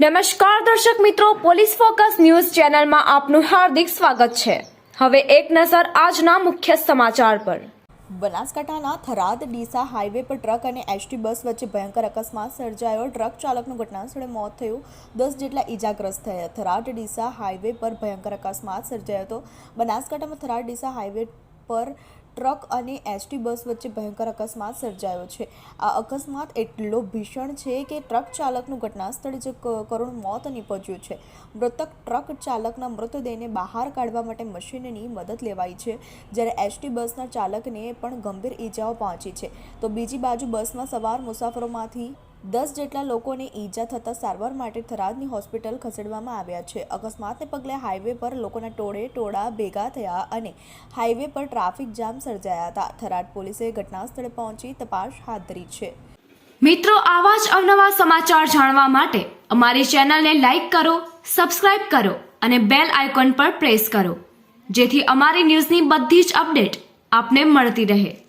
નમસ્કાર દર્શક મિત્રો, પોલીસ ફોકસ ન્યૂઝ ચેનલમાં આપનું હાર્દિક સ્વાગત છે. હવે એક નજર આજના મુખ્ય સમાચાર પર. બનાસકાંઠાના થરાદ, ડીસા હાઈવે પર ટ્રક અને એસટી બસ વચ્ચે ભયંકર અકસ્માત સર્જાયો. ટ્રક ચાલકનું ઘટનાસ્થળે મોત થયું. દસ જેટલા ઈજાગ્રસ્ત થયા. થરાદ, ડીસા હાઈવે પર ભયંકર અકસ્માત સર્જાયો હતો. બનાસકાંઠામાં થરાદ, ડીસા હાઈવે પર ટ્રક અને એસટી બસ વચ્ચે ભયંકર અકસ્માત સર્જાયો છે. આ અકસ્માત એટલો ભીષણ છે કે ટ્રક ચાલકનું ઘટનાસ્થળે જ ક- કરુણ મોત નીપજ્યું છે. મૃતક ટ્રક ચાલકના મૃતદેહને બહાર કાઢવા માટે મશીનની મદદ લેવાઈ છે. જ્યારે એસટી બસના ચાલકને પણ ગંભીર ઈજાઓ પહોંચી છે. તો બીજી બાજુ બસમાં સવાર મુસાફરોમાંથી દસ જેટલા લોકોને ઈજા થતાં સારવાર માટે થરાદની હોસ્પિટલ ખસેડવામાં આવ્યા છે. અકસ્માતને પગલે હાઈવે પર લોકોના ટોળે ટોળા ભેગા થયા અને હાઈવે પર ટ્રાફિક જામ સર્જાયા હતા. થરાદ પોલીસે ઘટના સ્થળે પહોંચી તપાસ હાથ ધરી છે. મિત્રો, આવા જ અવનવા સમાચાર જાણવા માટે અમારી ચેનલને લાઈક કરો, સબસ્ક્રાઇબ કરો અને બેલ આઇકોન પર પ્રેસ કરો, જેથી અમારી ન્યૂઝની બધી જ અપડેટ આપને મળતી રહે.